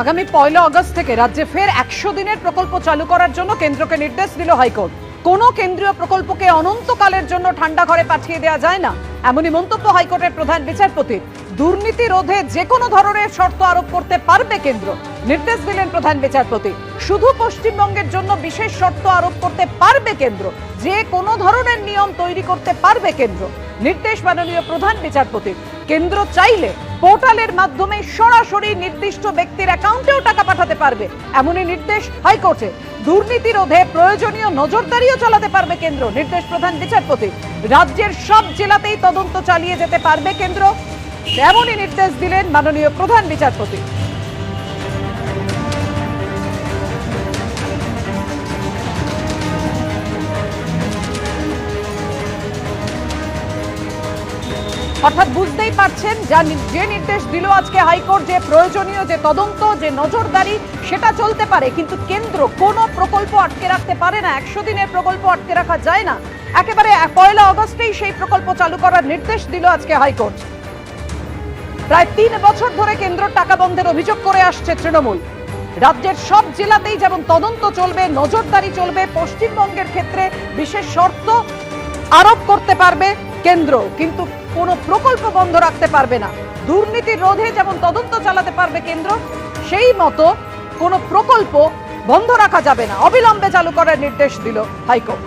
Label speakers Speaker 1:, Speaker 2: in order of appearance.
Speaker 1: আগামী পয়লা আগস্ট থেকে রাজ্যে ফের একশো দিনের প্রকল্প চালু করার জন্য কেন্দ্রকে নির্দেশ দিল হাইকোর্ট। কোনো কেন্দ্রীয় প্রকল্পকে অনন্তকালের জন্য ঠান্ডা ঘরে পাঠিয়ে দেওয়া যায় না। এমনই মন্তব্য হাইকোর্টের প্রধান বিচারপতি। দুর্নীতি রোধে যে কোনো ধরনের শর্ত আরোপ করতে পারবে কেন্দ্র, নির্দেশ দিলেন প্রধান বিচারপতি। শুধু পশ্চিমবঙ্গের জন্য বিশেষ শর্ত আরোপ করতে পারবে কেন্দ্র, যে কোনো ধরনের নিয়ম তৈরি করতে পারবে কেন্দ্র, নির্দেশ মাননীয় প্রধান বিচারপতি। কেন্দ্র চাইলে পোর্টালের মাধ্যমে সরাসরি নির্দিষ্ট ব্যক্তির অ্যাকাউন্টেও টাকা পাঠাতে পারবে। এমনই নির্দেশ হাইকোর্টে। দুর্নীতি রোধে প্রয়োজনীয় নজরদারিও চালাতে পারবে কেন্দ্র, নির্দেশ প্রধান বিচারপতি। রাজ্যের সব জেলাতেই তদন্ত চালিয়ে যেতে পারবে কেন্দ্র। এমনই নির্দেশ দিলেন মাননীয় প্রধান বিচারপতি। অর্থাৎ বুঝতেই পারছেন, যা যে নির্দেশ দিল আজকে হাইকোর্ট, যে প্রয়োজনীয় যে তদন্ত, যে নজরদারি, সেটা চলতে পারে, কিন্তু কেন্দ্র কোনো প্রকল্প আটকে রাখতে পারে না, একশো দিনের প্রকল্প আটকে রাখা যায় না। একেবারে পয়লা অগস্টেই সেই প্রকল্প চালু করার নির্দেশ দিল আজকে হাইকোর্ট। প্রায় তিন বছর ধরে কেন্দ্র টাকা বন্ধের অভিযোগ করে আসছে তৃণমূল। রাজ্যের সব জেলাতেই যেমন তদন্ত চলবে, নজরদারি চলবে, পশ্চিমবঙ্গের ক্ষেত্রে বিশেষ শর্ত আরোপ করতে পারবে কেন্দ্র, কিন্তু কোনো প্রকল্প বন্ধ রাখতে পারবে না। দুর্নীতির রোধে যেমন তদন্ত চালাতে পারবে কেন্দ্র, সেই মতো কোনো প্রকল্প বন্ধ রাখা যাবে না। অবিলম্বে চালু করার নির্দেশ দিল হাইকোর্ট।